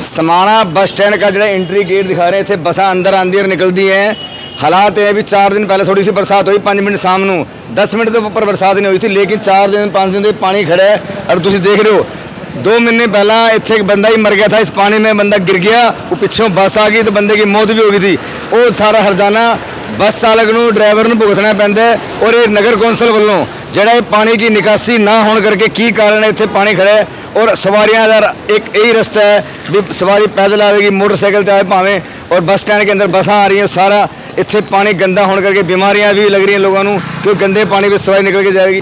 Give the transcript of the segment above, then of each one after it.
समाना bus stand का जो एंट्री गेट दिखा रहे थे बसा अंदर आंदी और निकलती हैं हालात है भी चार दिन पहले थोड़ी सी बरसात हुई पाँच मिनट शाम ਨੂੰ 10 ਮਿੰਟ ਤੋਂ ਉੱਪਰ ਬਰਸਾਤ ਨਹੀਂ ਹੋਈ ਸੀ ਲੇਕਿਨ 4 ਦਿਨ 5 ਦਿਨ ਤੋਂ ਪਾਣੀ ਖੜਾ ਹੈ ਔਰ ਤੁਸੀਂ ਦੇਖ ਰਹੇ ਹੋ दो महीने पहला ਇੱਥੇ ਇੱਕ ਬੰਦਾ ਹੀ ਮਰ ਗਿਆ था इस पानी में बंदा गिर गया वो ਪਿੱਛੋਂ ਬੱਸ ਆ ਗਈ तो बंदे की मौत भी हो गई थी ਉਹ ਸਾਰਾ ਹਰਜਾਨਾ ਬੱਸ ਚਾਲਕ ਨੂੰ ਡਰਾਈਵਰ ਨੂੰ ਭੁਗਤਣਾ ਪੈਂਦਾ ਹੈ ਔਰ ਇਹ ਨਗਰ ਕੌਂਸਲ ਵੱਲੋਂ ਜਿਹੜਾ ਇਹ ਪਾਣੀ ਦੀ ਨਿਕਾਸੀ ਨਾ ਹੋਣ ਕਰਕੇ ਕੀ ਕਾਰਨ ਹੈ? ਇੱਥੇ ਪਾਣੀ ਖੜਾ ਔਰ ਸਵਾਰੀਆਂ ਦਾ ਇੱਕ ਇਹੀ ਰਸਤਾ ਹੈ ਵੀ ਸਵਾਰੀ ਪੈਦਲ ਆਵੇਗੀ, ਮੋਟਰਸਾਈਕਲ ਤੇ ਆਵੇ ਭਾਵੇਂ ਔਰ ਬੱਸ ਸਟੈਂਡ ਦੇ ਅੰਦਰ ਬੱਸਾਂ ਆ ਰਹੀਆਂ, ਸਾਰਾ ਇੱਥੇ ਪਾਣੀ ਗੰਦਾ ਹੋਣ ਕਰਕੇ ਬਿਮਾਰੀਆਂ ਵੀ ਲੱਗ ਰਹੀਆਂ ਲੋਕਾਂ ਨੂੰ ਕਿਉਂਕਿ ਗੰਦੇ ਪਾਣੀ ਵਿੱਚ ਸਵਾਰੀ ਨਿਕਲ ਕੇ ਜਾਵੇਗੀ।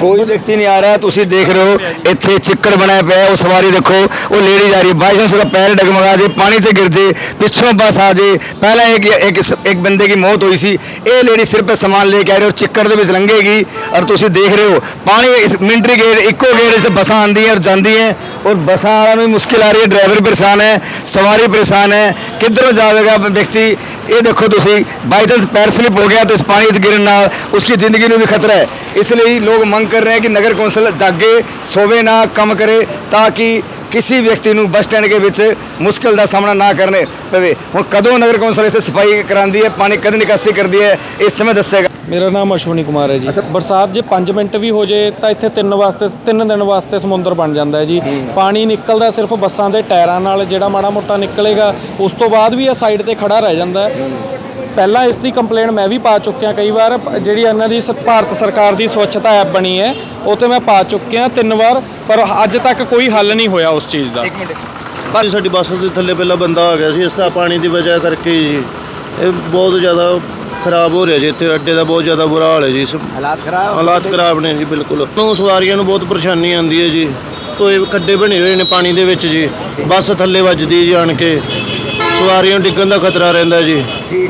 ਕੋਈ ਵਿਅਕਤੀ ਨਹੀਂ ਆ ਰਿਹਾ, ਤੁਸੀਂ ਦੇਖ ਰਹੇ ਹੋ, ਇੱਥੇ ਚਿੱਕੜ ਬਣਿਆ ਪਿਆ, ਉਹ ਸਵਾਰੀ ਦੇਖੋ, ਉਹ ਲੇਡੀ ਜਾ ਰਹੀ ਹੈ। ਬਾਈ ਚਾਂਸ ਉਹਦਾ ਪੈਰ ਡਗਮਗਾ ਜੇ, ਪਾਣੀ 'ਚ ਗਿਰ ਜੇ, ਪਿੱਛੋਂ ਬੱਸ ਆ ਜੇ। ਪਹਿਲਾਂ ਇੱਕ ਇੱਕ ਇੱਕ ਬੰਦੇ ਦੀ ਮੌਤ ਹੋਈ ਸੀ। ਇਹ ਲੇਡੀ ਸਿਰ 'ਤੇ ਸਮਾਨ ਲੈ ਕੇ ਆ ਰਹੀ ਹੈ ਔਰ ਚਿੱਕੜ ਦੇ ਵਿੱਚ ਲੰਘੇਗੀ। ਔਰ ਤੁਸੀਂ ਦੇਖ ਰਹੇ ਹੋ, ਪਾਣੀ ਇਸ ਮਿੰਟਰੀ ਗੇਟ, ਇੱਕੋ ਗੇਟ 'ਚ ਬੱਸਾਂ ਆਉਂਦੀਆਂ ਔਰ ਜਾਂਦੀਆਂ ਔਰ ਬੱਸਾਂ ਵਾਲਿਆਂ ਨੂੰ ਵੀ ਮੁਸ਼ਕਿਲ ਆ ਰਹੀ ਹੈ, ਡਰਾਈਵਰ ਪਰੇਸ਼ਾਨ ਹੈ, ਸਵਾਰੀ ਪਰੇਸ਼ਾਨ ਹੈ। ਕਿੱਧਰੋਂ ਜਾਵੇਗਾ ਵਿਅਕਤੀ? ਇਹ ਦੇਖੋ ਤੁਸੀਂ ਬਾਈ ਚਾਂਸ ਪੈਰ ਸਲਿਪ ਹੋ ਗਿਆ ਤਾਂ ਇਸ ਪਾਣੀ 'ਚ ਗਿਰਨ ਨਾਲ ਉਸकी ਜ਼ਿੰਦਗੀ ਨੂੰ ਵੀ ਖਤਰਾ ਹੈ। ਇਸ ਲਈ ਲੋਕ ਮੰਗ ਕਰ ਰਹੇ ਹਨ ਕਿ ਨਗਰ ਕੌਂਸਲ ਜਾਗੇ, ਸੋਵੇ ਨਾ, ਕੰਮ ਕਰੇ, ਤਾਂ ਕਿ ਕਿਸੇ ਵਿਅਕਤੀ ਨੂੰ ਬੱਸ ਸਟੈਂਡ ਦੇ ਵਿੱਚ ਮੁਸ਼ਕਲ ਦਾ ਸਾਹਮਣਾ ਨਾ ਕਰਨੇ ਪਵੇ। ਹੁਣ ਕਦੋਂ ਨਗਰ ਕੌਂਸਲ ਇੱਥੇ ਸਫ਼ਾਈ ਕਰਾਉਂਦੀ ਹੈ? ਪਾਣੀ ਕਦ ਨਿਕਾਸੀ ਕਰਦੀ ਹੈ? ਇਸ ਸਮੇਂ ਦੱਸੇਗਾ ਮੇਰਾ ਨਾਮ ਅਸ਼ਵਨੀ ਕੁਮਾਰ ਹੈ ਜੀ। ਬਰਸਾਤ ਜੇ 5 ਮਿੰਟ ਵੀ ਹੋ ਜੇ ਤਾਂ ਇੱਥੇ ਤਿੰਨ ਵਾਸਤੇ ਤਿੰਨ ਦਿਨ ਵਾਸਤੇ ਸਮੁੰਦਰ ਬਣ ਜਾਂਦਾ ਹੈ ਜੀ। ਪਾਣੀ ਨਿਕਲਦਾ ਸਿਰਫ ਬੱਸਾਂ ਦੇ ਟਾਇਰਾਂ ਨਾਲ ਜਿਹੜਾ ਮਾੜਾ ਮੋਟਾ ਨਿਕਲੇਗਾ ਉਸ ਤੋਂ ਬਾਅਦ ਵੀ ਇਹ ਸਾਈਡ ਤੇ ਖੜਾ ਰਹਿ ਜਾਂਦਾ ਹੈ। ਪਹਿਲਾਂ ਇਸ ਦੀ ਕੰਪਲੇਂਟ ਮੈਂ ਵੀ ਪਾ ਚੁੱਕਿਆ ਕਈ ਵਾਰ ਜਿਹੜੀ ਇਹਨਾਂ ਦੀ ਸ- ਭਾਰਤ ਸਰਕਾਰ ਦੀ ਸਵੱਛਤਾ ਐਪ ਬਣੀ ਹੈ ਉਹ ਤੇ ਮੈਂ ਪਾ ਚੁੱਕਿਆ ਤਿੰਨ ਵਾਰ। ਪਰ ਅੱਜ ਤੱਕ ਕੋਈ ਹੱਲ ਨਹੀਂ ਹੋਇਆ ਉਸ ਚੀਜ਼ ਦਾ। ਭਾਜੀ ਸਾਡੀ ਬੱਸ ਦੇ ਥੱਲੇ ਪਹਿਲਾਂ ਬੰਦਾ ਆ ਗਿਆ ਸੀ ਇਸ ਤਰ੍ਹਾਂ ਪਾਣੀ ਦੀ ਵਜ੍ਹਾ ਕਰਕੇ ਜੀ ਇਹ ਬਹੁਤ ਜ਼ਿਆਦਾ ਖਰਾਬ ਹੋ ਰਿਹਾ ਜੀ ਇੱਥੇ ਅੱਡੇ ਦਾ ਬਹੁਤ ਜ਼ਿਆਦਾ ਬੁਰਾ ਹਾਲ ਹੈ ਜੀ। ਹਾਲਾਤ ਖਰਾਬ ਹਾਲਾਤ ਖਰਾਬ ਨੇ ਜੀ ਬਿਲਕੁਲ। ਨੂੰ ਸਵਾਰੀਆਂ ਨੂੰ ਬਹੁਤ ਪਰੇਸ਼ਾਨੀ ਆਉਂਦੀ ਹੈ ਜੀ। ਤੋਏ ਖੱਡੇ ਬਣੇ ਹੋਏ ਨੇ ਪਾਣੀ ਦੇ ਵਿੱਚ ਜੀ। ਬੱਸ ਥੱਲੇ ਵੱਜਦੀ ਜਾਣ ਕੇ। ਸਵਾਰੀਆਂ ਡਿੱਗਣ ਦਾ ਖਤਰਾ ਰਹਿੰਦਾ ਜੀ।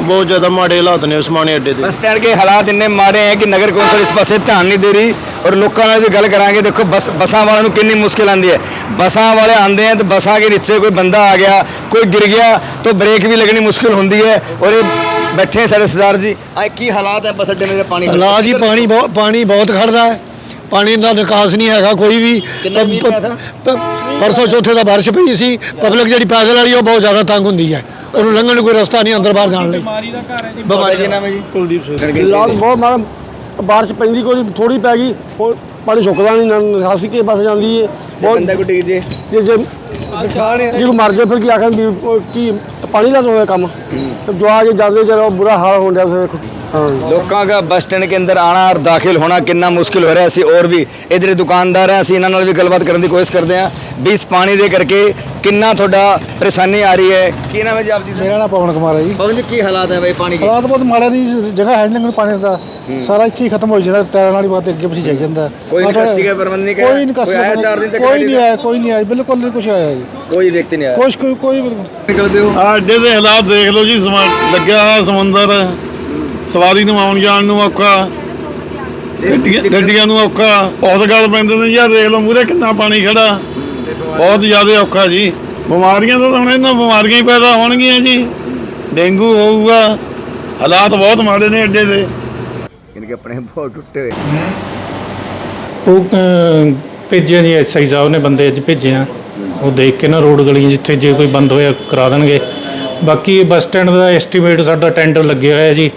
ਬਹੁਤ ਜ਼ਿਆਦਾ ਮਾੜੇ ਹਾਲਾਤ ਨੇ ਉਸਮਾਨੀ ਅੱਡੇ ਦੇ। ਸਟੈਂਡ ਦੇ ਹਾਲਾਤ ਇੰਨੇ ਮਾੜੇ ਹੈ ਕਿ ਨਗਰ ਕੌਂਸਲ ਇਸ ਪਾਸੇ ਧਿਆਨ ਨਹੀਂ ਦੇ ਰਹੀ ਔਰ ਲੋਕਾਂ ਨਾਲ ਵੀ ਗੱਲ ਕਰਾਂਗੇ। ਦੇਖੋ ਬੱਸ ਬੱਸਾਂ ਵਾਲਿਆਂ ਨੂੰ ਕਿੰਨੀ ਮੁਸ਼ਕਿਲ ਆਂਦੀ ਹੈ। ਬੱਸਾਂ ਵਾਲੇ ਆਂਦੇ ਹੈ ਤੇ ਬੱਸਾਂ ਦੇ ਨੀਚੇ ਕੋਈ ਬੰਦਾ ਆ ਗਿਆ ਕੋਈ ਗਿਰ ਗਿਆ ਤਾਂ ਬ੍ਰੇਕ ਵੀ ਲੱਗਣੀ ਮੁਸ਼ਕਿਲ ਹੁੰਦੀ ਹੈ ਔਰ ਇਹ ਬੈਠੇ ਹੈ ਸਾਡੇ ਸਰਦਾਰ ਜੀ। ਆ ਕੀ ਹਾਲਾਤ ਹੈ ਬਸ ਅੱਡੇ ਦੇ ਪਾਣੀ ਹਾਲਾਤ ਜੀ ਪਾਣੀ ਬਹੁਤ ਪਾਣੀ ਬਹੁਤ ਖੜਦਾ ਹੈ। ਪਾਣੀ ਦਾ ਨਿਕਾਸ ਨਹੀਂ ਹੈਗਾ ਕੋਈ ਵੀ। ਪਰਸੋਂ ਚੌਥੇ ਦਾ ਬਾਰਿਸ਼ ਪਈ ਸੀ। ਪਬਲਿਕ ਜਿਹੜੀ ਪੈਦਲ ਵਾਲੀ ਉਹ ਬਹੁਤ ਜ਼ਿਆਦਾ ਤੰਗ ਹੁੰਦੀ ਹੈ। ਉਹਨੂੰ ਲੰਘਣ ਨੂੰ ਕੋਈ ਰਸਤਾ ਨਹੀਂ ਅੰਦਰ ਬਾਹਰ ਜਾਣ ਲਈ। ਤੁਹਾਡਾ ਕੀ ਨਾਮ ਬਹੁਤ ਮਾੜਾ ਬਾਰਿਸ਼ ਪੈਂਦੀ ਕੋਈ ਥੋੜੀ ਪੈ ਗਈ ਪਾਣੀ ਸੁੱਕਦਾ ਨਹੀਂ ਨਾ ਨਿਕਾਸੀ ਕੇ ਬਸ ਜਾਂਦੀ ਹੈ ਬੰਦਾ ਜੇ। ਜੇ ਜੇ ਮਰ ਜਾਏ ਫਿਰ ਕੀ ਆਖਣ ਕੀ ਪਾਣੀ ਦਾ ਤਾਂ ਕੰਮ। ਜੋ ਆ ਕੇ ਜਾਂਦੇ ਜਦੋਂ ਬੁਰਾ ਹਾਲ ਹੋਣ ਡਿਆ ਫਿਰ ਲੋਕਾਂ ਦਾ ਬੱਸ ਸਟੈਂਡ ਕੇ ਅੰਦਰ ਆਣਾ ਔਰ ਦਾਖਲ ਹੋਣਾ ਕਿੰਨਾ ਮੁਸ਼ਕਿਲ ਹੋ ਰਿਹਾ ਸੀ। ਔਰ ਵੀ ਇਧਰ ਦੁਕਾਨਦਾਰ ਹੈ ਅਸੀਂ ਇਹਨਾਂ ਨਾਲ ਵੀ ਗੱਲਬਾਤ ਕਰਨ ਦੀ ਕੋਸ਼ਿਸ਼ ਕਰਦੇ ਹਾਂ। ਵੀ ਇਸ ਪਾਣੀ ਦੇ ਕਰਕੇ ਕਿੰਨਾ ਤੁਹਾਡਾ ਪਰੇਸ਼ਾਨੀ ਆ ਰਹੀ ਹੈ? ਕੀ ਨਾਮ ਹੈ ਜੀ ਆਪ ਜੀ ਮੇਰਾ ਨਾਮ ਪਵਨ ਕੁਮਾਰ ਹੈ ਜੀ। ਪਵਨ ਜੀ ਕੀ ਹਾਲਾਤ ਹੈ ਬਈ ਪਾਣੀ ਹਾਲਾਤ ਬਹੁਤ ਮਾੜੇ ਨਹੀਂ ਜਗ੍ਹਾ ਹੈਂਡਲਿੰਗ ਨੂੰ ਪਾਣੀ ਦਾ ਸਾਰਾ ਇੱਥੇ ਹੀ ਖਤਮ ਹੋ ਜਾਂਦਾ ਨਾਲ ਹੀ ਬਾਤ ਅੱਗੇ ਪਿੱਛੇ ਜਾਈ ਜਾਂਦਾ। ਕੋਈ ਨਿਕਾਸੀ ਦਾ ਪ੍ਰਬੰਧ ਨਹੀਂ ਕਰਿਆ? ਕੋਈ ਨਿਕਾਸੀ ਕੋਈ ਆਇਆ ਦਾ ਚਾਰ ਦਿਨ ਤੱਕ ਕੋਈ ਨਹੀਂ ਆਇਆ ਕੋਈ ਨਹੀਂ ਆਇਆ ਬਿਲਕੁਲ ਨਹੀਂ ਕੁਝ ਆਇਆ ਜੀ। ਕੋਈ ਵਿਅਕਤੀ ਨਹੀਂ ਆਇਆ? ਕੁਛ ਕੋਈ ਕੋਈ ਨਿਕਲਦੇ ਹੋ। ਆ ਅੱਡੇ ਦੇ ਹਾਲਾਤ ਦੇਖ ਲਓ ਜੀ ਸਮਾ ਲੱਗਿਆ ਹੋਇਆ ਸਮੁੰਦਰ। ਸਵਾਰੀ ਨੂੰ ਆਉਣ ਜਾਣ ਨੂੰ ਔਖਾ ਗੱਡੀਆਂ ਗੱਡੀਆਂ ਨੂੰ ਔਖਾ ਬਹੁਤ ਗੱਲ ਪੈਂਦੇ ਨੇ ਯਾਰ ਦੇਖ ਲਓ ਮੂਰੇ ਕਿੰਨਾ ਪਾਣੀ ਖੜਾ। ਬਹੁਤ ਜ਼ਿਆਦਾ ਔਖਾ ਜੀ। ਬਿਮਾਰੀਆਂ ਤਾਂ ਹੁਣ ਇਹਨਾਂ ਬਿਮਾਰੀਆਂ ਹੀ ਪੈਦਾ ਹੋਣਗੀਆਂ ਜੀ। ਡੇਂਗੂ ਹੋਊਗਾ ਹਾਲਾਤ ਬਹੁਤ ਮਾੜੇ ਨੇ ਅੱਡੇ ਦੇ। ਇਨਕੇ ਆਪਣੇ ਬਹੁਤ ਟੁੱਟੇ ਹੋਏ। ਉਹ ਭੇਜਿਆ ਜੀ ਐਸਆਈ ਸਾਹਿਬ ਨੇ ਬੰਦੇ ਅੱਜ ਭੇਜੇ ਆ ਉਹ ਦੇਖ ਕੇ ਨਾ ਰੋਡ ਗਲੀਆਂ ਜਿੱਥੇ ਜੇ ਕੋਈ ਬੰਦ ਹੋਇਆ ਕਰਾ ਦੇਣਗੇ। ਬਾਕੀ ਬੱਸ ਸਟੈਂਡ ਦਾ ਐਸਟੀਮੇਟ ਸਾਡਾ ਟੈਂਡਰ ਲੱਗਿਆ ਹੋਇਆ ਜੀ।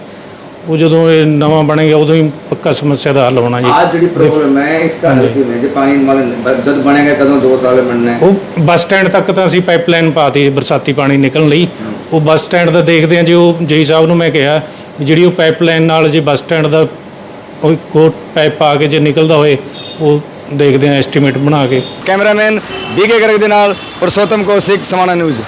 ਉਹ ਜਦੋਂ ਇਹ ਨਵਾਂ ਬਣੇਗਾ ਉਦੋਂ ਹੀ ਪੱਕਾ ਸਮੱਸਿਆ ਦਾ ਹੱਲ ਹੋਣਾ ਜੀ। आज ਜਿਹੜੀ ਪ੍ਰੋਬਲਮ ਹੈ ਇਸ ਦਾ ਹੱਲ ਕਿਵੇਂ ਜੇ ਪਾਣੀ ਮਤਲਬ ਜਦ ਬਣੇਗਾ ਕਦੋਂ 2 ਸਾਲ ਬਣਨਾ ਹੈ? ਉਹ ਬੱਸ ਸਟੈਂਡ ਤੱਕ ਤਾਂ ਅਸੀਂ ਪਾਈਪਲਾਈਨ ਪਾਤੀ ਬਰਸਾਤੀ ਪਾਣੀ ਨਿਕਲਣ ਲਈ। ਉਹ ਬੱਸ ਸਟੈਂਡ ਦਾ ਦੇਖਦੇ ਆ ਜੀ ਉਹ ਜੇਈ ਸਾਹਿਬ ਨੂੰ ਮੈਂ ਕਿਹਾ ਵੀ ਜਿਹੜੀ ਉਹ ਪਾਈਪਲਾਈਨ ਨਾਲ ਜੇ ਬੱਸ ਸਟੈਂਡ ਦਾ ਉਹ ਕੋਟ ਪਾਈਪ ਪਾ ਕੇ ਜੇ ਨਿਕਲਦਾ ਹੋਏ ਉਹ ਦੇਖਦੇ ਆ ਐਸਟੀਮੇਟ ਬਣਾ ਕੇ। ਕੈਮਰਾਮੈਨ ਬੀਕੇ ਗਰਗ ਦੇ ਨਾਲ ਪੁਰਸ਼ੋਤਮ ਕੌਸ਼ਿਕ ਸਮਾਣਾ ਨਿਊਜ਼।